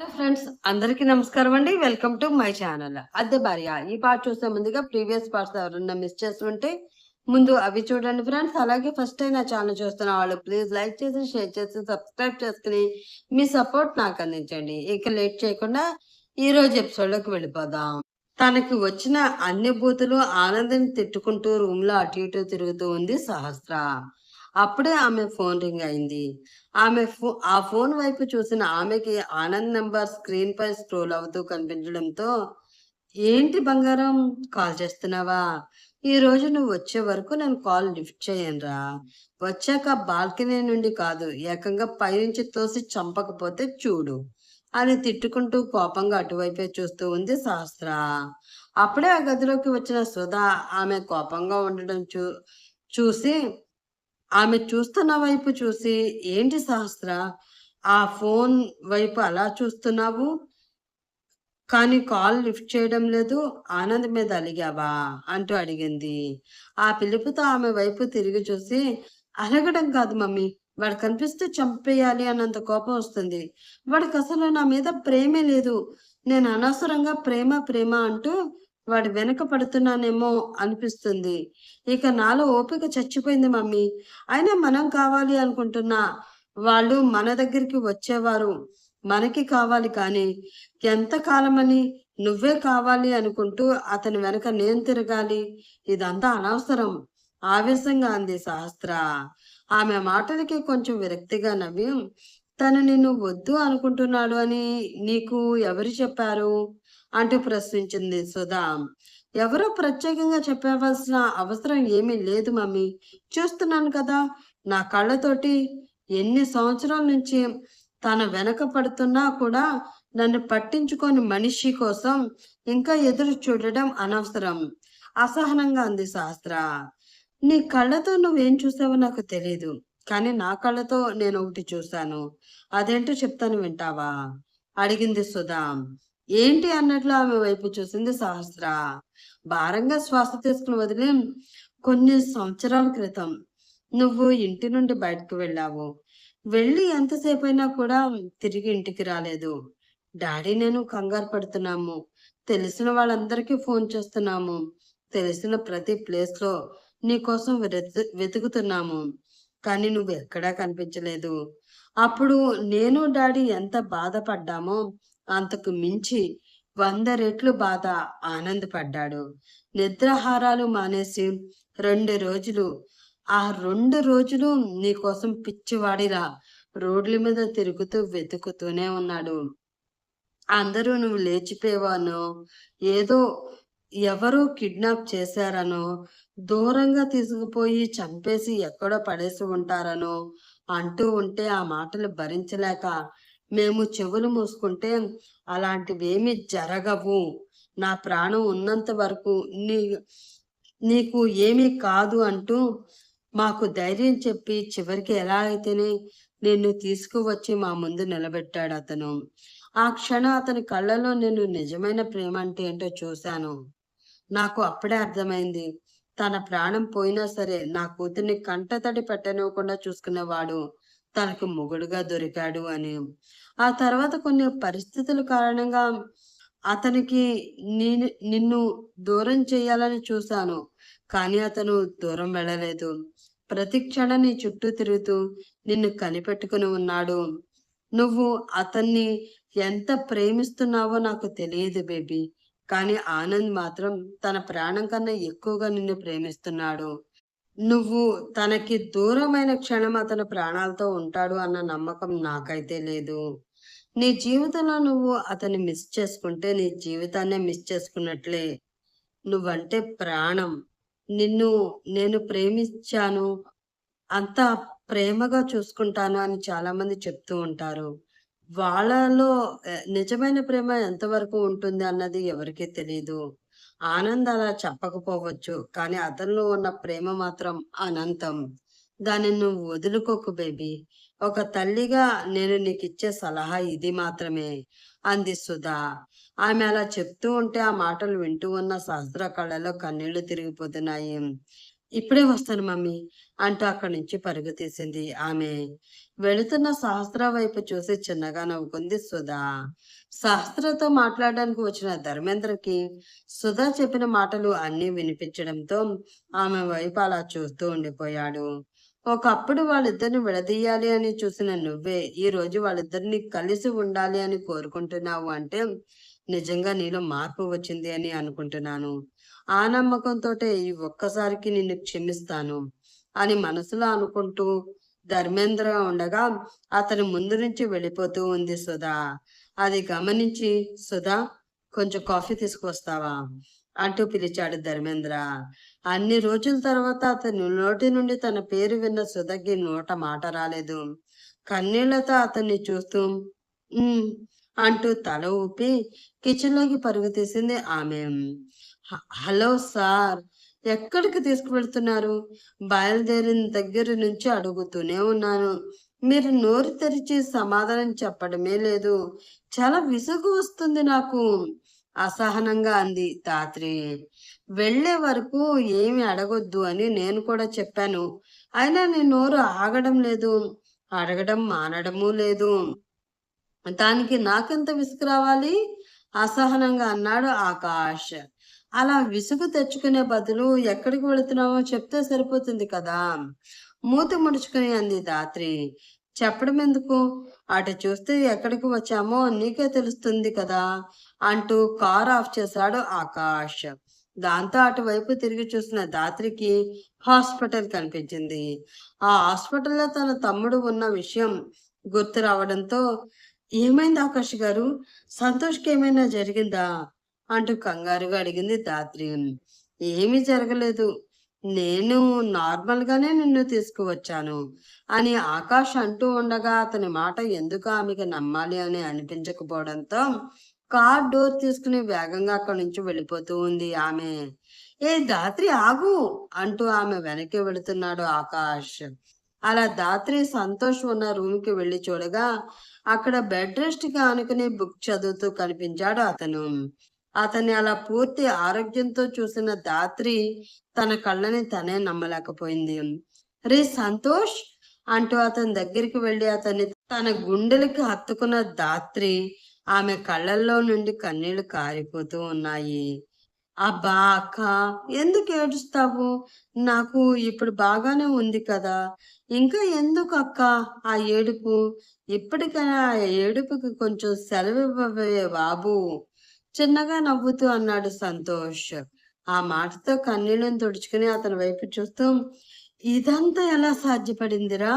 Friends అందరికీ నమస్కారం అండి. Welcome to my channel. అద్దె భార్య ఈ పార్ట్ చూసే ముందుగా ప్రీవియస్ పార్ట్స్ ఎవరన్నా మిస్ చేస్తుంటే ముందు అవి చూడండి ఫ్రెండ్స్. అలాగే ఫస్ట్ టైం నా ఛానల్ చూస్తున్న వాళ్ళు ప్లీజ్ లైక్ చేసి షేర్ చేసి సబ్స్క్రైబ్ చేసుకుని మీ సపోర్ట్ నాకు అందించండి. ఇక లేట్ చేయకుండా ఈ రోజు ఎపిసోడ్లోకి వెళ్ళిపోదాం. తనకి వచ్చిన అన్ని బూతులు ఆనందం తిట్టుకుంటూ రూమ్లో అటు ఇటు తిరుగుతూ ఉంది సహస్ర. అప్పుడే ఆమె ఫోన్ రింగ్ అయింది. ఆమె ఫో ఆ ఫోన్ వైపు చూసిన ఆమెకి ఆనంద్ నంబర్ స్క్రీన్ పై స్క్రోల్ అవుతూ కనిపించడంతో ఏంటి బంగారం కాల్ చేస్తున్నావా? ఈ రోజు నువ్వు వచ్చే వరకు నేను కాల్ లిఫ్ట్ చేయనురా వచ్చాక బాల్కనీ నుండి కాదు ఏకంగా పైనుంచి తోసి చంపకపోతే చూడు అని తిట్టుకుంటూ కోపంగా అటువైపే చూస్తూ ఉంది సహస్ర. అప్పుడే ఆ గదిలోకి వచ్చిన సుధా ఆమె కోపంగా ఉండడం చూ చూసి ఆమె చూస్తున్న వైపు చూసి ఏంటి సహస్ర? ఆ ఫోన్ వైపు అలా చూస్తున్నావు? కానీ కాల్ లిఫ్ట్ చేయడం లేదు. ఆనంద్ మీద అలిగావా? అంటూ అడిగింది. ఆ పిలుపుతో ఆమె వైపు తిరిగి చూసి అలగడం కాదు మమ్మీ. వాడు కనిపిస్తే చంపేయాలి అన్నంత కోపం వస్తుంది. వాడికి అసలు నా మీద ప్రేమే లేదు. నేను అనవసరంగా ప్రేమ ప్రేమ అంటూ వాడు వెనక పడుతున్నానేమో అనిపిస్తుంది. ఇక నాలో ఓపిక చచ్చిపోయింది మమ్మీ. అయినా మనం కావాలి అనుకుంటున్నా వాళ్ళు మన దగ్గరికి వచ్చేవారు. మనకి కావాలి కానీ ఎంత కాలమని నువ్వే కావాలి అనుకుంటూ అతని వెనక నేను తిరగాలి. ఇదంతా అనవసరం. ఆవేశంగా అంది సహస్ర ఆమె మాటలకి కొంచెం విరక్తిగా నవ్వి తను నిన్ను వద్దు అనుకుంటున్నాడు అని నీకు ఎవరు చెప్పారు? అంటూ ప్రశ్నించింది సుధా. ఎవరో ప్రత్యేకంగా చెప్పవలసిన అవసరం ఏమీ లేదు మమ్మీ. చూస్తున్నాను కదా నా కళ్ళతోటి ఎన్ని సంవత్సరాల నుంచి తన వెనక పడుతున్నా కూడా నన్ను పట్టించుకొని మనిషి కోసం ఇంకా ఎదురు చూడడం అనవసరం. అసహనంగా అంది శాస్త్ర. నీ కళ్ళతో నువ్వేం చూసావో నాకు తెలియదు కానీ నా కళ్ళతో నేను ఒకటి చూశాను. అదేంటో చెప్తాను వింటావా? అడిగింది సుధా. ఏంటి అన్నట్లు ఆమె వైపు చూసింది సహస్ర. భారంగా శ్వాస తీసుకుని వదిలి కొన్ని సంవత్సరాల క్రితం నువ్వు ఇంటి నుండి బయటకు వెళ్ళావు. వెళ్ళి ఎంతసేపు అయినా కూడా తిరిగి ఇంటికి రాలేదు. డాడీ నేను కంగారు పడుతున్నాము. తెలిసిన వాళ్ళందరికీ ఫోన్ చేస్తున్నాము. తెలిసిన ప్రతి ప్లేస్లో నీ కోసం వెతుకుతున్నాము. కానీ నువ్వు ఎక్కడా కనిపించలేదు. అప్పుడు నేను డాడీ ఎంత బాధపడ్డామో అంతకు మించి వంద రెట్లు బాధ ఆనందపడ్డాడు. నిద్రాహారాలు మానేసి రెండు రోజులు ఆ రెండు రోజులు నీకోసం పిచ్చివాడిలా రోడ్ల మీద తిరుగుతూ వెతుకుతూనే ఉన్నాడు. అందరూ నువ్వు లేచిపోయేవానో ఏదో ఎవరో కిడ్నాప్ చేశారనో దూరంగా తీసుకుపోయి చంపేసి ఎక్కడో పడేసి ఉంటారనో అంటూ ఉంటే ఆ మాటలు భరించలేక మేము చెవులు మూసుకుంటే అలాంటివేమి జరగవు. నా ప్రాణం ఉన్నంత వరకు నీ నీకు ఏమీ కాదు అంటూ మాకు ధైర్యం చెప్పి చివరికి ఎలా అయితేనే నిన్ను తీసుకువచ్చి మా ముందు నిలబెట్టాడు అతను. ఆ క్షణం అతని కళ్ళలో నేను నిజమైన ప్రేమ అంటే ఏంటో చూశాను. నాకు అప్పుడే అర్థమైంది. తన ప్రాణం పోయినా సరే నా కూతుర్ని కంటతడి పెట్టనివ్వకుండా చూసుకునేవాడు. తనకు మొగుడుగా దొరికాడు అని. ఆ తర్వాత కొన్ని పరిస్థితుల కారణంగా అతనికి నేను నిన్ను దూరం చేయాలని చూశాను కానీ అతను దూరం వెళ్ళలేదు. ప్రతి క్షణం నీ చుట్టూ తిరుగుతూ నిన్ను కనిపెట్టుకుని ఉన్నాడు. నువ్వు అతన్ని ఎంత ప్రేమిస్తున్నావో నాకు తెలియదు బేబీ కానీ ఆనంద్ మాత్రం తన ప్రాణం కన్నా ఎక్కువగా నిన్ను ప్రేమిస్తున్నాడు. నువ్వు తనకి దూరమైన క్షణం అతను ప్రాణాలతో ఉంటాడు అన్న నమ్మకం నాకైతే లేదు. నీ జీవితంలో నువ్వు అతన్ని మిస్ చేసుకుంటే నీ జీవితాన్నే మిస్ చేసుకున్నట్లే. నువ్వంటే ప్రాణం. నిన్ను నేను ప్రేమించాను. అంత ప్రేమగా చూసుకుంటాను అని చాలా మంది చెప్తూ ఉంటారు. వాళ్ళలో నిజమైన ప్రేమ ఎంతవరకు ఉంటుంది అన్నది ఎవరికీ తెలియదు ఆనంద్ అలా చెప్పకపోవచ్చు కానీ అతనిలో ఉన్న ప్రేమ మాత్రం అనంతం. దానిని నువ్వు వదులుకోకు బేబీ. ఒక తల్లిగా నేను నీకు ఇచ్చే సలహా ఇది మాత్రమే అంది సుధా. ఆమె అలా చెప్తూ ఉంటే ఆ మాటలు వింటూ ఉన్న సహస్ర కళ్ళలో కన్నీళ్ళు తిరిగిపోతున్నాయి. ఇప్పుడే వస్తాను మమ్మీ. అంటూ అక్కడి నుంచి పరుగు తీసింది ఆమె. వెళుతున్న సహస్ర వైపు చూసి చిన్నగా నవ్వుకుంది సుధా. సహస్రతో మాట్లాడడానికి వచ్చిన ధర్మేంద్రకి సుధా చెప్పిన మాటలు అన్నీ వినిపించడంతో ఆమె వైపు అలా చూస్తూ ఉండిపోయాడు. ఒకప్పుడు వాళ్ళిద్దరిని విడదీయాలి అని చూసిన నువ్వే ఈ రోజు వాళ్ళిద్దరిని కలిసి ఉండాలి అని కోరుకుంటున్నావు అంటే నిజంగా నీలో మార్పు వచ్చింది అని అనుకుంటున్నాను. ఆ నమ్మకంతో ఈ ఒక్కసారికి నిన్ను క్షమిస్తాను. అని మనసులో అనుకుంటూ ధర్మేంద్ర ఉండగా అతని ముందు నుంచి వెళ్ళిపోతూ ఉంది సుధా. అది గమనించి సుధా కొంచెం కాఫీ తీసుకొస్తావా? అంటూ పిలిచాడు ధర్మేంద్ర. అన్ని రోజుల తర్వాత అతని నోటి నుండి తన పేరు విన్న సుధకి నోట మాట రాలేదు. కన్నీళ్ళతో అతన్ని చూస్తూ అంటూ తల ఊపి కిచెన్లోకి పరుగు తీసింది ఆమె. హలో సార్ ఎక్కడికి తీసుకువెళ్తున్నారు? బయలుదేరిన దగ్గర నుంచి అడుగుతూనే ఉన్నాను. మీరు నోరు తెరిచి సమాధానం చెప్పడమే లేదు. చాలా విసుగు వస్తుంది నాకు. అసహనంగా అంది తాత్రి. వెళ్ళే వరకు ఏమి అడగొద్దు అని నేను కూడా చెప్పాను. అయినా నీ నోరు ఆగడం లేదు. అడగడం మానడము లేదు. దానికి నాకెంత విసుగు రావాలి? అసహనంగా అన్నాడు ఆకాష్. అలా విసుగు తెచ్చుకునే బదులు ఎక్కడికి వెళుతున్నామో చెప్తే సరిపోతుంది కదా. మూతి ముడుచుకుని అంది దాత్రి. చెప్పడం ఎందుకు? అటు చూస్తే ఎక్కడికి వచ్చామో నీకే తెలుస్తుంది కదా అంటూ కార్ ఆఫ్ చేశాడు ఆకాష్. దాంతో అటువైపు తిరిగి చూసిన దాత్రికి హాస్పిటల్ కనిపించింది. ఆ హాస్పిటల్లో తన తమ్ముడు ఉన్న విషయం గుర్తు రావడంతో ఏమైంది ఆకాష్ గారు? సంతోష్కి ఏమైనా జరిగిందా? అంటూ కంగారుగా అడిగింది దాత్రి. ఏమీ జరగలేదు. నేను నార్మల్గానే నిన్ను తీసుకువచ్చాను అని ఆకాష్ అంటూ ఉండగా అతని మాట ఎందుకు ఆమెకి నమ్మాలి అని అనిపించకపోవడంతో కార్ డోర్ తీసుకుని వేగంగా అక్కడి నుంచి వెళ్ళిపోతూ ఉంది ఆమె. ఏ దాత్రి ఆగు అంటూ ఆమె వెనక్కి వెళుతున్నాడు ఆకాష్. అలా దాత్రి సంతోష్ ఉన్న రూమ్కి వెళ్ళి చూడగా అక్కడ బెడ్ రెస్ట్కి ఆనుకుని బుక్ చదువుతూ కనిపించాడు అతను. అతన్ని అలా పూర్తి ఆరోగ్యంతో చూసిన దాత్రి తన కళ్ళని తనే నమ్మలేకపోయింది. రే సంతోష్! అంటూ అతని దగ్గరికి వెళ్ళి అతన్ని తన గుండెలకి హత్తుకున్న దాత్రి ఆమె కళ్ళల్లో నుండి కన్నీళ్ళు కారిపోతూ ఉన్నాయి. అబ్బా అక్క ఎందుకు ఏడుస్తావు? నాకు ఇప్పుడు బాగానే ఉంది కదా. ఇంకా ఎందుకు అక్క ఆ ఏడుపు? ఇప్పటికైనా ఆ ఏడుపుకి కొంచెం సెలవు ఇవ్వవే బాబు. చిన్నగా నవ్వుతూ అన్నాడు సంతోష్. ఆ మాటతో కన్నీళ్ళని తుడుచుకుని అతని వైపు చూస్తూ ఇదంతా ఎలా సాధ్యపడిందిరా?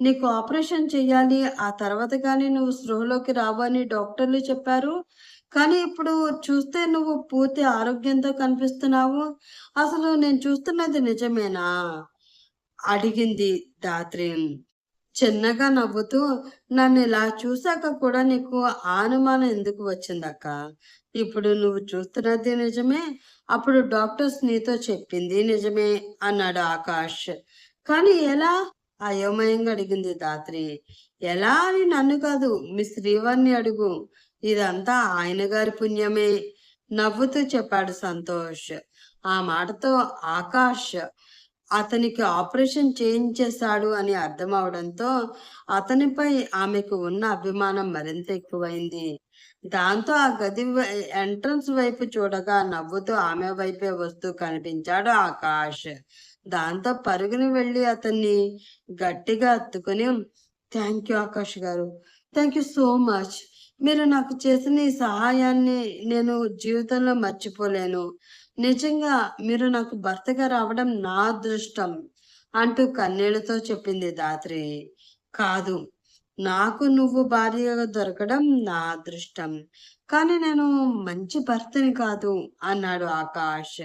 నీకు ఆపరేషన్ చెయ్యాలి ఆ తర్వాత కానీ నువ్వు స్పృహలోకి రావని డాక్టర్లు చెప్పారు. కానీ ఇప్పుడు చూస్తే నువ్వు పూర్తి ఆరోగ్యంతో కనిపిస్తున్నావు. అసలు నేను చూస్తున్నది నిజమేనా? అడిగింది దాత్రి చిన్నగా నవ్వుతూ నన్ను ఇలా చూశాక కూడా నీకు అనుమానం ఎందుకు వచ్చిందక్క? ఇప్పుడు నువ్వు చూస్తున్నది నిజమే. అప్పుడు డాక్టర్స్ నీతో చెప్పింది నిజమే అన్నాడు ఆకాష్. కానీ ఎలా? అయోమయంగా అడిగింది దాత్రి. ఎలా అని నన్ను కాదు మీ శ్రీవారిని అడుగు. ఇదంతా ఆయన గారి పుణ్యమే నవ్వుతూ చెప్పాడు సంతోష్. ఆ మాటతో ఆకాష్ అతనికి ఆపరేషన్ చేయించేశాడు అని అర్థం అవడంతో అతనిపై ఆమెకు ఉన్న అభిమానం మరింత ఎక్కువైంది. దాంతో ఆ గది ఎంట్రన్స్ వైపు చూడగా నవ్వుతూ ఆమె వైపే వస్తూ కనిపించాడు ఆకాష్. దాంతో పరుగుని వెళ్ళి అతన్ని గట్టిగా అత్తుకుని thank you Akash garu. Thank you so much. మీరు నాకు చేసిన ఈ సహాయాన్ని నేను జీవితంలో మర్చిపోలేను. నిజంగా మీరు నాకు భర్తగా రావడం నా అదృష్టం అంటూ కన్నీళ్ళతో చెప్పింది దాత్రి. కాదు నాకు నువ్వు భార్యగా దొరకడం నా అదృష్టం. కానీ నేను మంచి భర్తని కాదు అన్నాడు ఆకాష్.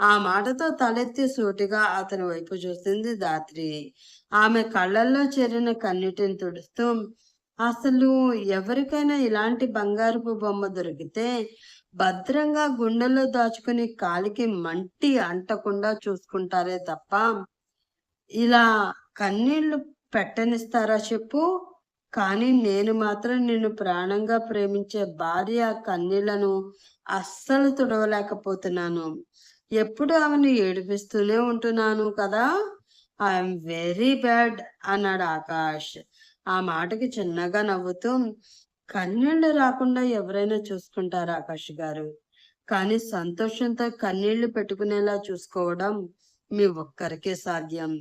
ఆ మాటతో తలెత్తి సూటిగా అతని వైపు చూసింది దాత్రి. ఆమె కళ్ళల్లో చేరిన కన్నీటిని తుడుస్తూ అసలు ఎవరికైనా ఇలాంటి బంగారపు బొమ్మ దొరికితే భద్రంగా గుండెల్లో దాచుకుని కాలికి మంటి అంటకుండా చూసుకుంటారే తప్ప ఇలా కన్నీళ్ళు పెట్టనిస్తారా చెప్పు? కానీ నేను మాత్రం నిన్ను ప్రాణంగా ప్రేమించే భార్య కన్నీళ్ళను అస్సలు తుడవలేకపోతున్నాను. ఎప్పుడు ఆమెను ఏడిపిస్తూనే ఉంటున్నాను కదా? ఐఎమ్ వెరీ బ్యాడ్ అన్నాడు ఆకాష్. ఆ మాటకి చిన్నగా నవ్వుతూ కన్నీళ్ళు రాకుండా ఎవరైనా చూసుకుంటారు ఆకాష్ గారు? కానీ సంతోషంతో కన్నీళ్ళు పెట్టుకునేలా చూసుకోవడం మీ ఒక్కరికే సాధ్యం.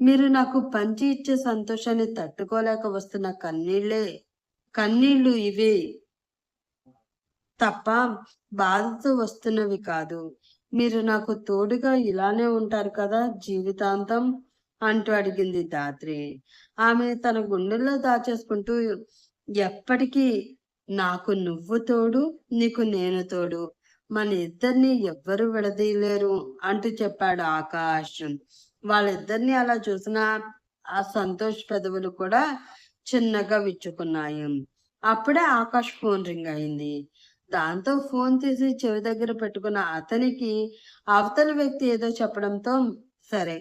మీరు నాకు పంచి ఇచ్చే సంతోషాన్ని తట్టుకోలేక వస్తున్న కన్నీళ్ళే కన్నీళ్ళు ఇవి తప్ప బాధతో వస్తున్నవి కాదు. మీరు నాకు తోడుగా ఇలానే ఉంటారు కదా జీవితాంతం? అంటూ అడిగింది దాత్రి ఆమె తన గుండెల్లో దాచేసుకుంటూ ఎప్పటికీ నాకు నువ్వు తోడు నీకు నేను తోడు. మన ఇద్దరిని ఎవ్వరు విడదీయలేరు అంటూ చెప్పాడు ఆకాష్. వాళ్ళిద్దరిని అలా చూసిన ఆ సంతోష్ పెదవులు కూడా చిన్నగా విచ్చుకున్నాయి. అప్పుడే ఆకాష్ ఫోన్ రింగ్ అయింది. దాంతో ఫోన్ తీసి చెవి దగ్గర పెట్టుకున్న అతనికి అవతల వ్యక్తి ఏదో చెప్పడంతో సరే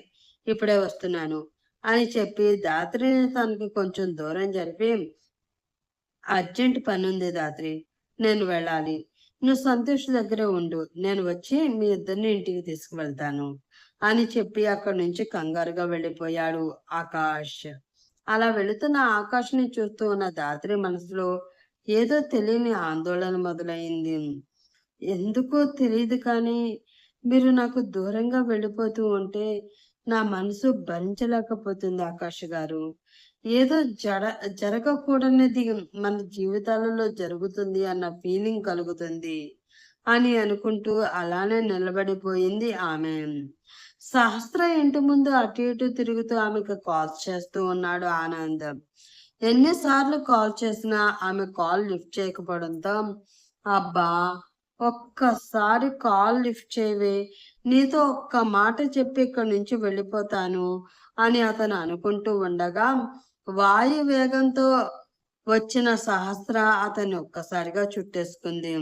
ఇప్పుడే వస్తున్నాను అని చెప్పి దాత్రిని తనకి కొంచెం దూరం జరిపి అర్జెంట్ పని ఉంది రాత్రి నేను వెళ్ళాలి. నువ్వు సంతోష్ దగ్గర ఉండు నేను వచ్చి మీ ఇద్దరిని ఇంటికి తీసుకువెళ్తాను అని చెప్పి అక్కడి నుంచి కంగారుగా వెళ్ళిపోయాడు ఆకాష్. అలా వెళుతున్న ఆకాష్ని చూస్తూ ఉన్న దాత్రి మనసులో ఏదో తెలియని ఆందోళన మొదలైంది. ఎందుకో తెలియదు కానీ మీరు నాకు దూరంగా వెళ్ళిపోతూ ఉంటే నా మనసు భరించలేకపోతుంది ఆకాష్ గారు. ఏదో జర జరగకూడనిది మన జీవితాలలో జరుగుతుంది అన్న ఫీలింగ్ కలుగుతుంది అని అనుకుంటూ అలానే నిలబడిపోయింది ఆమె. సహస్ర ఇంటి ముందు అటు ఇటు తిరుగుతూ ఆమెకు కాల్ చేస్తూ ఉన్నాడు ఆనంద్. ఎన్నిసార్లు కాల్ చేసినా ఆమె కాల్ లిఫ్ట్ చేయకపోవడంతో అబ్బా ఒక్కసారి కాల్ లిఫ్ట్ చేయవే నీతో ఒక్క మాట చెప్పి ఇక్కడి నుంచి వెళ్ళిపోతాను అని అతను అనుకుంటూ ఉండగా వాయు వేగంతో వచ్చిన సహస్ర అతన్ని ఒక్కసారిగా చుట్టేసుకుంది.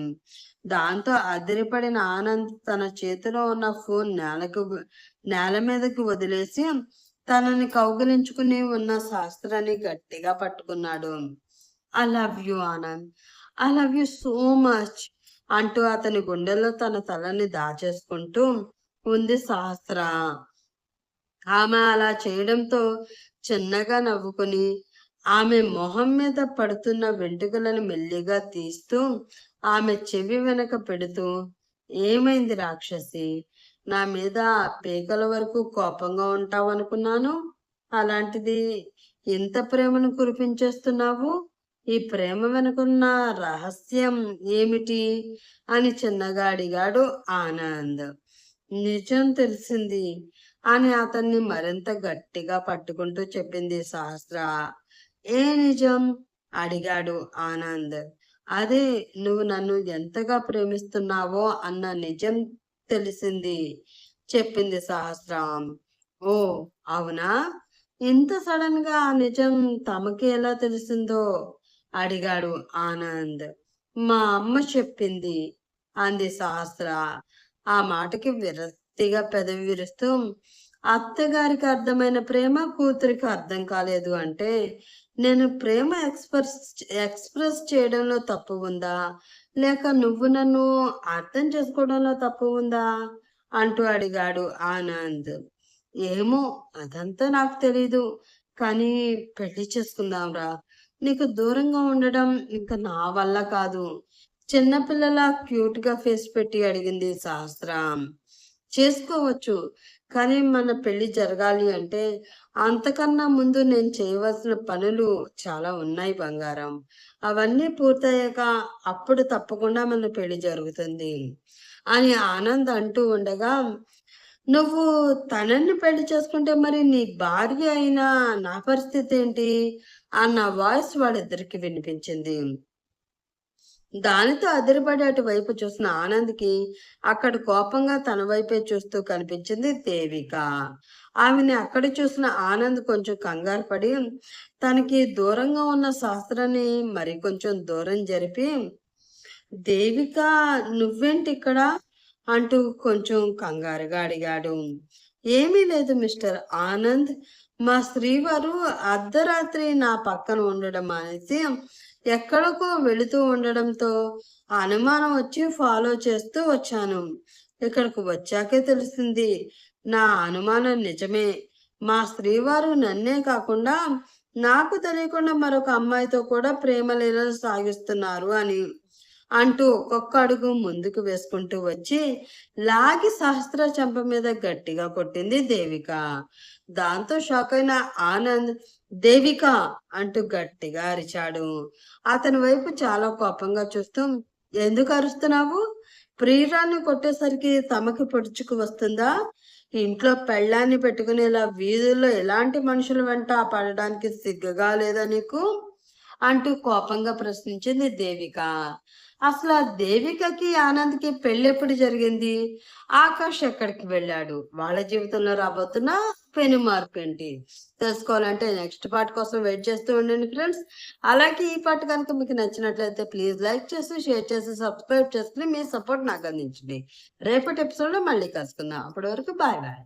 దాంతో అదిరిపడిన ఆనంద్ తన చేతిలో ఉన్న ఫోన్ నేలకు నేల మీదకి వదిలేసి తనని కౌగిలించుకుని ఉన్న శాస్త్రాన్ని గట్టిగా పట్టుకున్నాడు. I love you Anand. I love you so much అంటూ అతని గుండెల్లో తన తలని దాచేసుకుంటూ ఉంది సహస్ర. ఆమె అలా చేయడంతో చిన్నగా నవ్వుకుని ఆమె మొహం మీద పడుతున్న వెంట్రుకలను మెల్లిగా తీస్తూ ఆమె చెవి వెనక పెడుతూ ఏమైంది రాక్షసి? నా మీద పీకల వరకు కోపంగా ఉంటావు అనుకున్నాను. అలాంటిది ఎంత ప్రేమను కురిపించేస్తున్నావు? ఈ ప్రేమ వెనుకున్న రహస్యం ఏమిటి? అని చిన్నగా అడిగాడు ఆనంద్. నిజం తెలిసింది అని అతన్ని మరింత గట్టిగా పట్టుకుంటూ చెప్పింది సహస్ర. ఏ నిజం? అడిగాడు ఆనంద్. అదే నువ్వు నన్ను ఎంతగా ప్రేమిస్తున్నావో అన్న నిజం తెలిసింది చెప్పింది సహస్రం. ఓ అవునా? ఇంత సడన్గా ఆ నిజం తమకి ఎలా తెలిసిందో? అడిగాడు ఆనంద్. మా అమ్మ చెప్పింది అంది సహస్ర. ఆ మాటకి విరక్తిగా పెదవి విరుస్తూ అత్తగారికి అర్థమైన ప్రేమ కూతురికి అర్థం కాలేదు అంటే నేను ప్రేమ ఎక్స్ప్రెస్ ఎక్స్ప్రెస్ చేయడంలో తప్పు ఉందా? లేక నువ్వు నన్ను అర్థం చేసుకోవడంలో తప్పు ఉందా? అంటూ అడిగాడు ఆనంద్. ఏమో అదంతా నాకు తెలీదు కానీ పెళ్ళి చేసుకుందాంరా. నీకు దూరంగా ఉండడం ఇంకా నా వల్ల కాదు. చిన్నపిల్లల క్యూట్గా ఫేస్ పెట్టి అడిగింది సహస్రం చేసుకోవచ్చు కానీ మన పెళ్ళి జరగాలి అంటే అంతకన్నా ముందు నేను చేయవలసిన పనులు చాలా ఉన్నాయి బంగారం. అవన్నీ పూర్తయ్యాక అప్పుడు తప్పకుండా మన పెళ్ళి జరుగుతుంది అని ఆనంద్ అంటూ ఉండగా నువ్వు తనని పెళ్ళి చేసుకుంటే మరి నీ భార్య అయినా నా పరిస్థితి ఏంటి? అన్న వాయిస్ వాళ్ళిద్దరికి వినిపించింది. దానితో అదిరిపడి అటువైపు చూసిన ఆనంద్కి అక్కడ కోపంగా తన వైపే చూస్తూ కనిపించింది దేవిక. ఆమెని అక్కడ చూసిన ఆనంద్ కొంచెం కంగారు పడి తనకి దూరంగా ఉన్న శాస్త్రాన్ని మరి కొంచెం దూరం జరిపి దేవిక నువ్వేంటి ఇక్కడ? అంటూ కొంచెం కంగారుగా అడిగాడు. ఏమీ లేదు మిస్టర్ ఆనంద్. మా శ్రీవారు అర్ధరాత్రి నా పక్కన ఉండడం అనేసి ఎక్కడికో వెళుతూ ఉండడంతో అనుమానం వచ్చి ఫాలో చేస్తూ వచ్చాను. ఇక్కడికి వచ్చాకే తెలిసింది నా అనుమానం నిజమే. మా స్త్రీవారు నన్నే కాకుండా నాకు తెలియకుండా మరొక అమ్మాయితో కూడా ప్రేమ లీలలు సాగిస్తున్నారు అని అంటూ ఒక్కొక్క అడుగు ముందుకు వేసుకుంటూ వచ్చి లాగి సహస్ర చెంప మీద గట్టిగా కొట్టింది దేవిక. దాంతో షాక్ అయిన ఆనంద్ దేవిక అంటూ గట్టిగా అరిచాడు. అతని వైపు చాలా కోపంగా చూస్తూ ఎందుకు అరుస్తున్నావు? ప్రియురాన్ని కొట్టేసరికి తమకి పొడుచుకు వస్తుందా? ఇంట్లో పెళ్ళాన్ని పెట్టుకునేలా వీధుల్లో ఎలాంటి మనుషుల వెంట పడడానికి సిగ్గుగా లేదా నీకు? అంటూ కోపంగా ప్రశ్నించింది దేవిక. అసలు ఆ దేవికకి ఆనంద్కి పెళ్ళి ఎప్పుడు జరిగింది? ఆకాష్ ఎక్కడికి వెళ్ళాడు? వాళ్ళ జీవితంలో రాబోతున్నా పెను మార్క్ ఏంటి తెలుసుకోవాలంటే నెక్స్ట్ పార్ట్ కోసం వెయిట్ చేస్తూ ఉండండి ఫ్రెండ్స్. అలాగే ఈ పార్ట్ కనుక మీకు నచ్చినట్లయితే ప్లీజ్ లైక్ చేసి షేర్ చేసి సబ్స్క్రైబ్ చేసుకుని మీ సపోర్ట్ నాకు అందించండి. రేపటి ఎపిసోడ్లో మళ్ళీ కలుసుకుందాం. అప్పటి వరకు బాయ్ బాయ్.